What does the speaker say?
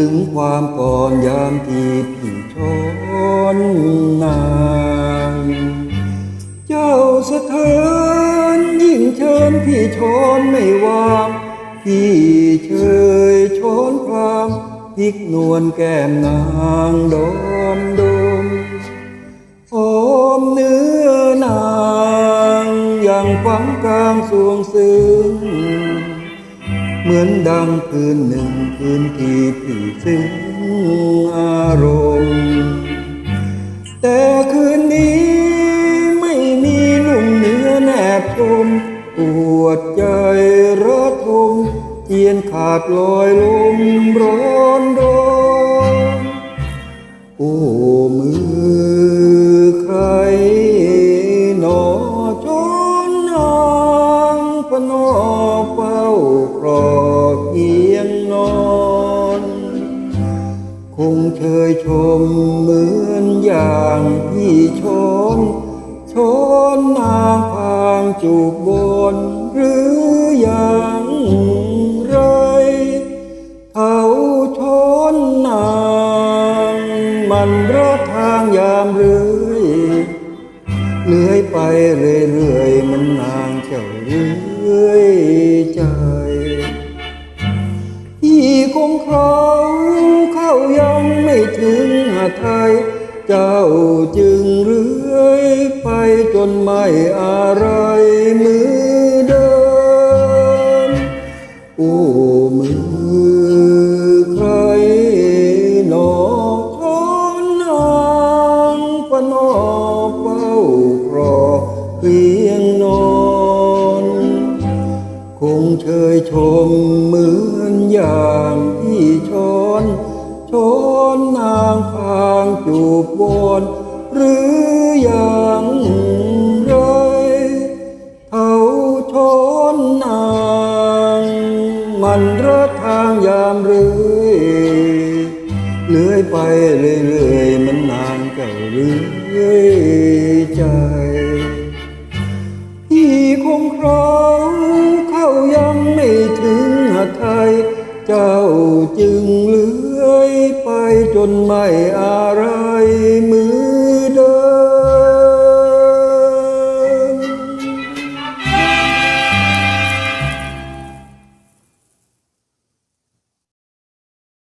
ถึงความก่อนยามที่พี่ชนนางเจ้าสะเทือนยิ่งเชิญพี่ชนไม่วางพี่เชยชนพรางพิกนวลแก้มนางดอมดมหอมเนื้อนางอย่างฝังกลางสวงซึ้ง เหมือนดังคืนหนึ่งคืนที่พี่ซึ้งอารมณ์ แต่คืนนี้ไม่มีนุ่มเนื้อแนบชมปวดใจระทมเจียนขาดลอยลมร้อนร้อนโอ้มือใคร งเชยชมเหมือนอย่างพี่ชน ชนนางพางจูบบนหรืออย่างไรเขาชนนางมันรักทางยามเรื่อยเลื่อยไปเรื่อยๆมันนางเจ้าเรื่อยใจที่คงเขาเขา ยังไม่ถึงหาไทย เจ้าจึงเรื่อยไปจนไม่อะไรมือเดินโอ้มือใครหนอทนนางปนอเฝ้ารอเพียงนอน คงเชยชมเหมือนอย่า บวนหรืออย่างไรเขาชนนางมันรักทางยามเรื่อยเลื่อยไปเรื่อยๆมันนานเก่าเรื่อยใจที่คงครองเข้ายังไม่ถึงหาไทย เจ้าจึงเลื้อยไปจนไม่อะไร